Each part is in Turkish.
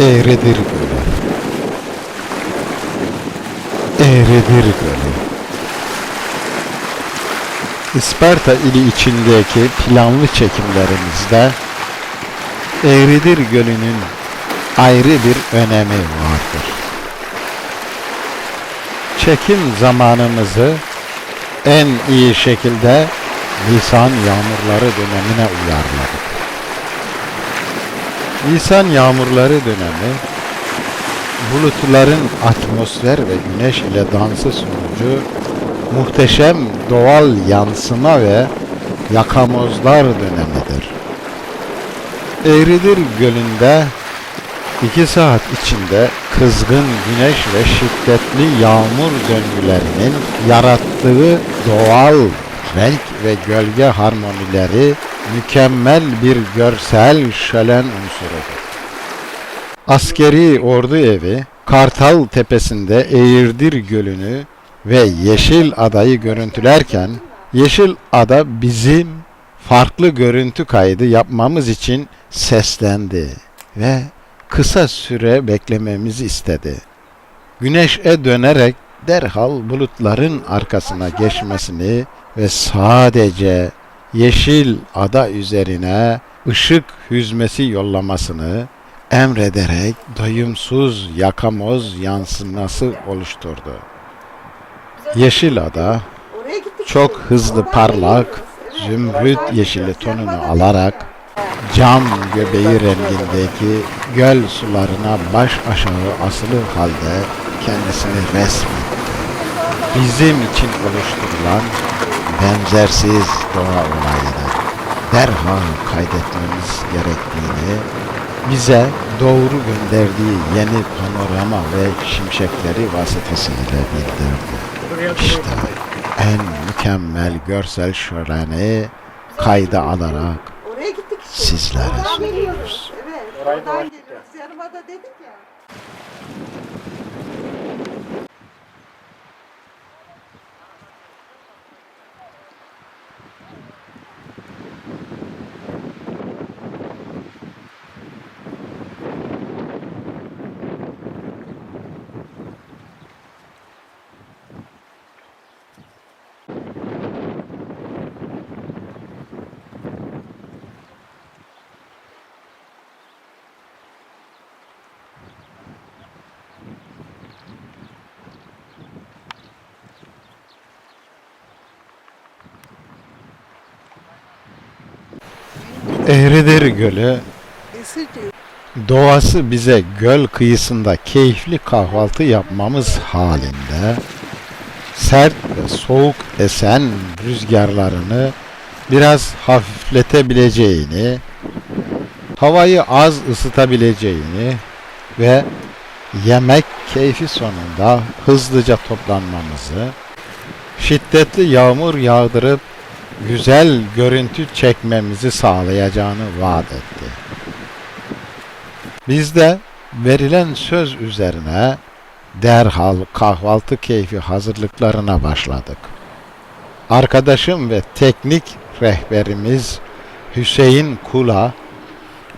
Eğridir Gölü. Eğridir Gölü. İsparta ili içindeki planlı çekimlerimizde Eğridir Gölü'nün ayrı bir önemi vardır. Çekim zamanımızı en iyi şekilde Nisan yağmurları dönemine uyarladık. Nisan yağmurları dönemi bulutların atmosfer ve güneş ile dansı sonucu muhteşem doğal yansıma ve yakamozlar dönemidir. Eğridir Gölü'nde iki saat içinde kızgın güneş ve şiddetli yağmur döngülerinin yarattığı doğal renk ve gölge harmonileri mükemmel bir görsel şölen unsurudur. Askeri Ordu Evi, Kartal Tepesi'nde Eğirdir Gölü'nü ve Yeşil Adayı görüntülerken, Yeşil Ada bizim farklı görüntü kaydı yapmamız için seslendi ve kısa süre beklememizi istedi. Güneşe dönerek derhal bulutların arkasına geçmesini ve sadece yeşil ada üzerine ışık hüzmesi yollamasını emrederek doyumsuz yakamoz yansıması oluşturdu. Yeşil ada çok hızlı parlak zümrüt yeşili tonunu alarak cam göbeği rengindeki göl sularına baş aşağı asılı halde kendisini resmetti. Bizim için oluşturulan benzersiz doğa olayını derhal kaydetmemiz gerektiğini bize doğru gönderdiği yeni panorama ve şimşekleri vasıtasıyla bildirdi. İşte en mükemmel görsel şöleni kayda alarak sizlere sunuyoruz. oradan geliyoruz. Yanıma da dedik ya. Eğridir Gölü. Doğası bize göl kıyısında keyifli kahvaltı yapmamız halinde sert ve soğuk esen rüzgarlarını biraz hafifletebileceğini, havayı az ısıtabileceğini ve yemek keyfi sonunda hızlıca toplanmamızı, şiddetli yağmur yağdırıp güzel görüntü çekmemizi sağlayacağını vaat etti. Biz de verilen söz üzerine derhal kahvaltı keyfi hazırlıklarına başladık. Arkadaşım ve teknik rehberimiz Hüseyin Kula,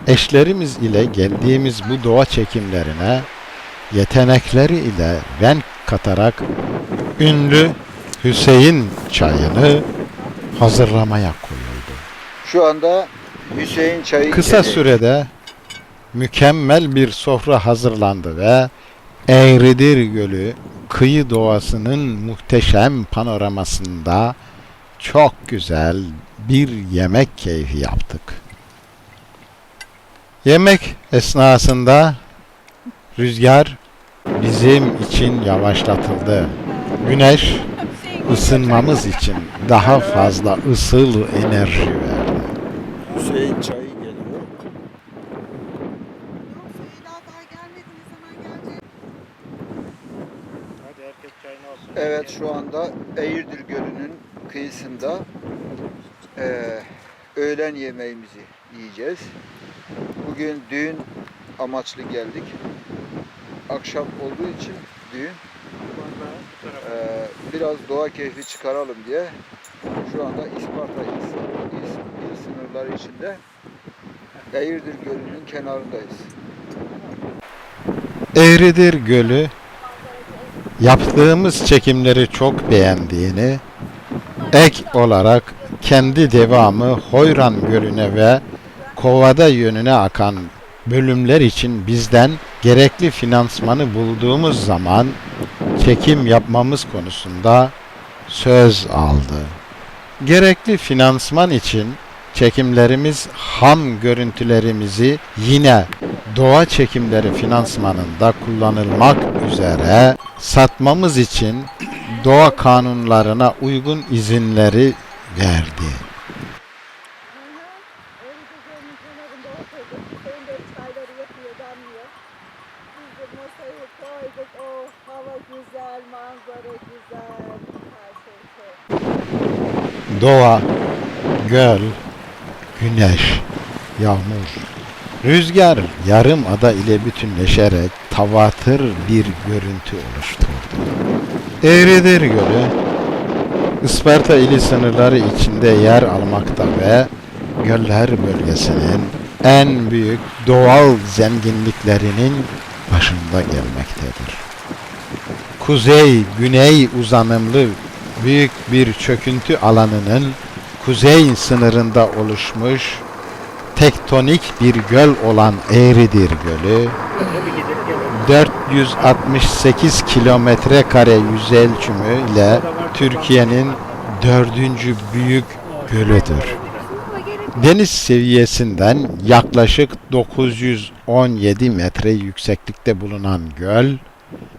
eşlerimiz ile geldiğimiz bu doğa çekimlerine yetenekleri ile renk katarak ünlü Hüseyin çayını hazırlamaya koyuldu. Şu anda Hüseyin Çayı Kısa içeri- sürede mükemmel bir sofra hazırlandı ve Eğridir Gölü kıyı doğasının muhteşem panoramasında çok güzel bir yemek keyfi yaptık. Yemek esnasında rüzgar bizim için yavaşlatıldı. Güneş ısınmamız için daha fazla ısıl enerji verdi. Hüseyin Çayı geliyor. Evet şu anda Eğirdir Gölü'nün kıyısında eee, öğlen yemeğimizi yiyeceğiz. Bugün düğün amaçlı geldik. Akşam olduğu için düğün biraz doğa keyfi çıkaralım diye şu anda İsparta il, sınırları içinde Eğirdir Gölü'nün kenarındayız. Eğridir Gölü yaptığımız çekimleri çok beğendiğini ek olarak kendi devamı Hoyran Gölü'ne ve Kovada yönüne akan bölümler için bizden gerekli finansmanı bulduğumuz zaman çekim yapmamız konusunda söz aldı. Gerekli finansman için çekimlerimiz ham görüntülerimizi yine doğa çekimleri finansmanında kullanılmak üzere satmamız için doğa kanunlarına uygun izinleri verdi. Öyle kenarında oturduk. Hüseyin de çayları yapıyor, damlıyor. Biz de masayı koyduk. Oh, hava güzel, manzara güzel. Her şey çok. Doğa, göl, güneş, yağmur, rüzgar yarım ada ile bütünleşerek tavatır bir görüntü oluşturdu. Eğridir Gölü, Isparta ili sınırları içinde yer almakta ve göller bölgesinin en büyük doğal zenginliklerinin başında gelmektedir. Kuzey-güney uzanımlı büyük bir çöküntü alanının kuzey sınırında oluşmuş tektonik bir göl olan Eğridir Gölü Hadi gidelim gelelim. 468 kilometre kare yüz ölçümü ile Türkiye'nin dördüncü büyük gölüdür. Deniz seviyesinden yaklaşık 917 metre yükseklikte bulunan göl,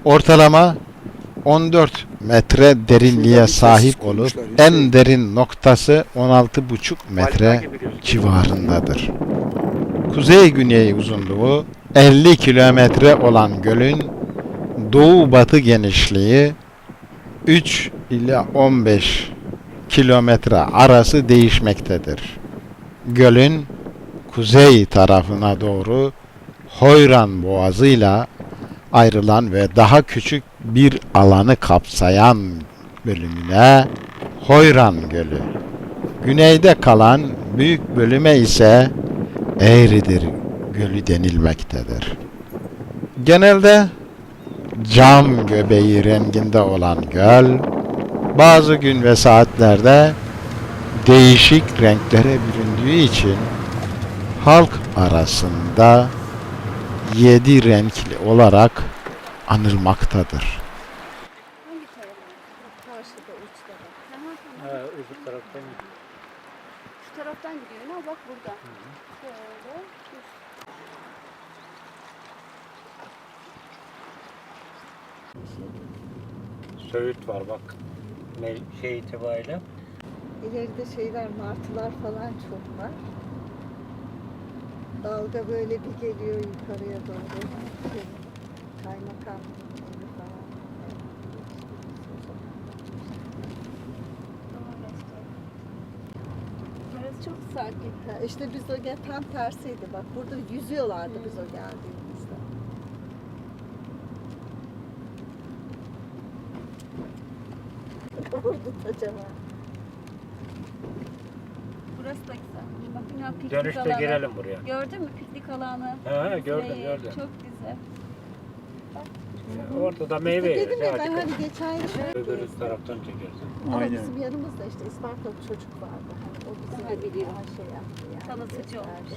ortalama 14 metre derinliğe sahip olup en derin noktası 16,5 metre civarındadır. Kuzey-güney uzunluğu 50 kilometre olan gölün doğu-batı genişliği 3 ile 15 kilometre arası değişmektedir. Gölün kuzey tarafına doğru Hoyran Boğazı'yla ayrılan ve daha küçük bir alanı kapsayan bölümüne Hoyran Gölü. Güneyde kalan büyük bölüme ise Eğridir Gölü denilmektedir. Genelde cam göbeği renginde olan göl, bazı gün ve saatlerde değişik renklere büründüğü için halk arasında yedi renkli olarak anılmaktadır. Hangi tarafa? Karşıda, uçta bak. Tamam tamam. Ha, öbür taraftan gidiyor. Şu taraftan gidiyor. Ne bak burada. Şöyle. düz. Söğüt var bak. Şey itibariyle. İleride şeyler, martılar falan çok var. Dalga böyle bir geliyor yukarıya doğru. Şey, Kaymakam çok sakin. Ha, işte biz o gel tam tersiydi bak. Burada yüzüyorlardı biz o geldiğimizde. Orada kocaman. Burası da güzel. Bak yine piknik Dönüşte alanı. girelim buraya. Gördün mü piknik alanı? Ha, gördüm Şeyi, gördüm. Çok güzel. Orada da meyve dedim ya Hadi ben bakalım. hani geçen yıl şöyle Öbür taraftan çekersin. Ama bizim yanımızda işte Ispartalı çocuk vardı. Hani o bize Daha biliyor. şey yaptı yani. Tanıtıcı olmuş. gösterdi.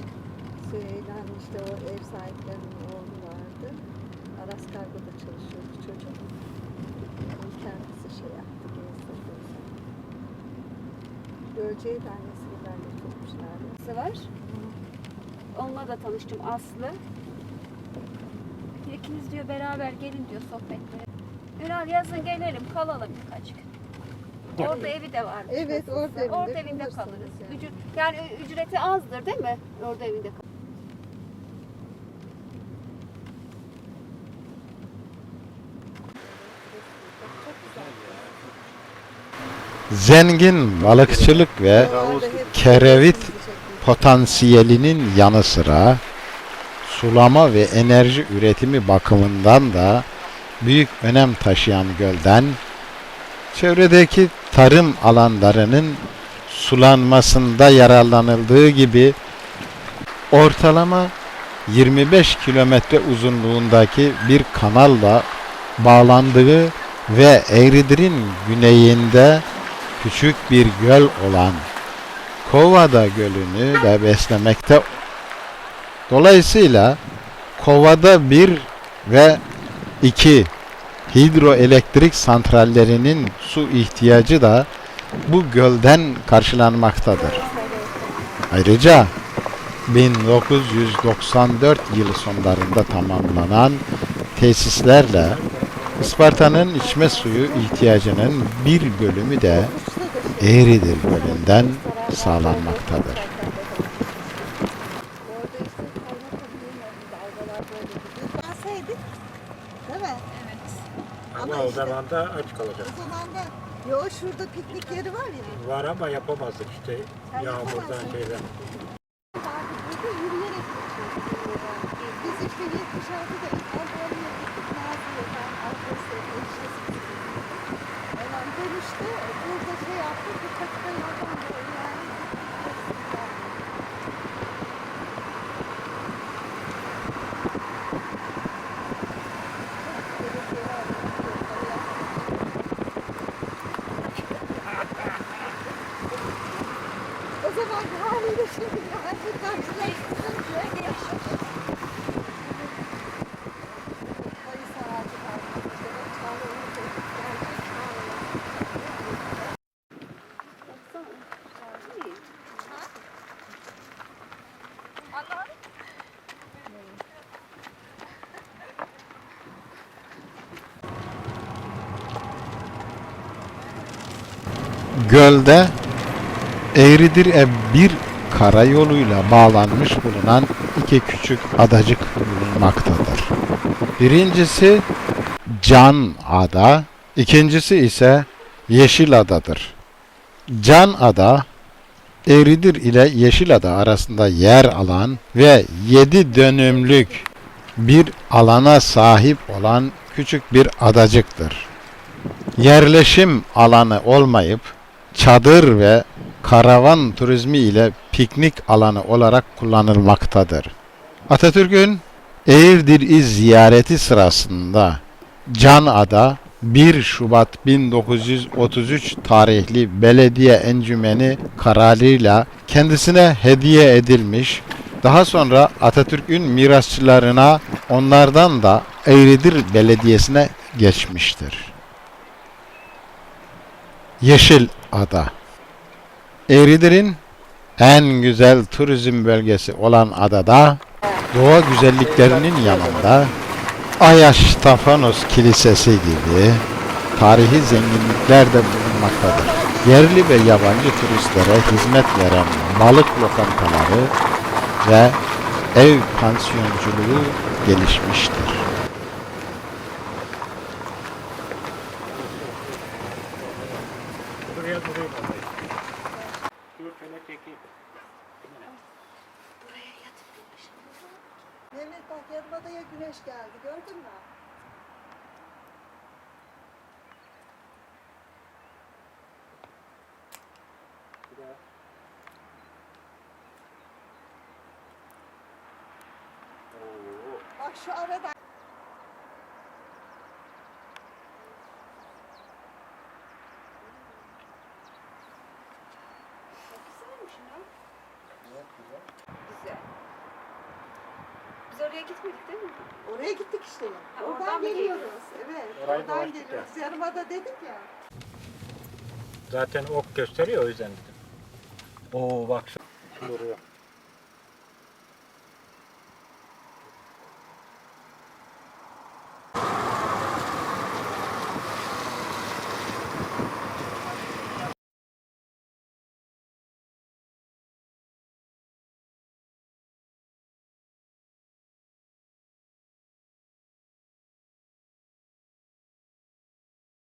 Süheylan işte o ev sahiplerinin oğlu vardı. Aras Kargo'da çalışıyordu çocuk. Kendisi şey yaptı, gezdirdi. Göreceği de annesiyle benimle tutmuşlardı. Burası var. Onunla da tanıştım Aslı. İkiniz diyor beraber gelin diyor sohbetlere. Ünal yazın gelelim kalalım birkaç gün. Orada evi de var. Evet, orada evinde Orada evinde bulursunuz kalırız. yani. Ücret, yani ücreti azdır değil mi? Orada evinde kal- Zengin balıkçılık ve hep- kerevit potansiyelinin yanı sıra sulama ve enerji üretimi bakımından da büyük önem taşıyan gölden çevredeki tarım alanlarının sulanmasında yararlanıldığı gibi ortalama 25 kilometre uzunluğundaki bir kanalla bağlandığı ve Eğridir'in güneyinde küçük bir göl olan Kovada Gölü'nü de beslemekte. Dolayısıyla Kovada 1 ve 2 hidroelektrik santrallerinin su ihtiyacı da bu gölden karşılanmaktadır. Ayrıca 1994 yılı sonlarında tamamlanan tesislerle Isparta'nın içme suyu ihtiyacının bir bölümü de Eğridir Gölü'nden sağlanmaktadır. Orada işte kaynakamıyor böyle gidiyor. Gelseydik, değil mi? Evet. Ama Ama o işte- zaman da aç kalacak. O zaman da yo şurada piknik yeri var ya. Var ama yapamazdık işte Sen yağmurdan yapamazsın. şeyden. Artık burada yürüyerek gideceğiz. Biz işte 76'da Antalya'ya gittik. Nazlı'ya ben adresi eşyası. Hemen dönüşte burada şey yaptık. Bir dakika yoldan böyle yani. O zaman haliyle şimdi yani karşılaştırınca Kayısı ağacı var. İşte bak çağlayanı çektik. Gerçek çağlayan. Baksana. İyi. Gölde Eğridir'e bir karayoluyla bağlanmış bulunan iki küçük adacık bulunmaktadır. Birincisi Can Ada, ikincisi ise Yeşil Adadır. Can Ada, Eğridir ile Yeşil Ada arasında yer alan ve 7 dönümlük bir alana sahip olan küçük bir adacıktır. Yerleşim alanı olmayıp çadır ve karavan turizmi ile piknik alanı olarak kullanılmaktadır. Atatürk'ün Eğirdir ziyareti sırasında Canada 1 Şubat 1933 tarihli belediye encümeni kararıyla kendisine hediye edilmiş. Daha sonra Atatürk'ün mirasçılarına onlardan da Eğridir Belediyesi'ne geçmiştir. Yeşil Ada. Eğridir'in en güzel turizm bölgesi olan adada doğa güzelliklerinin yanında Ayaş Tafanos Kilisesi gibi tarihi zenginlikler de bulunmaktadır. Yerli ve yabancı turistlere hizmet veren balık lokantaları ve ev pansiyonculuğu gelişmiştir. Buraya durayım ama. Dur şöyle çekeyim. Mehmet bak Yarımada'ya güneş geldi gördün mü? Oo. Bak şu arada. Biz oraya gitmedik değil mi? oraya gittik işte. Ha, oradan, oradan mı geliyoruz. Evet. Orayı oradan dolaştık geliyoruz. Yarımada dedik ya. Zaten ok gösteriyor o yüzden dedim. Oo bak şu duruyor.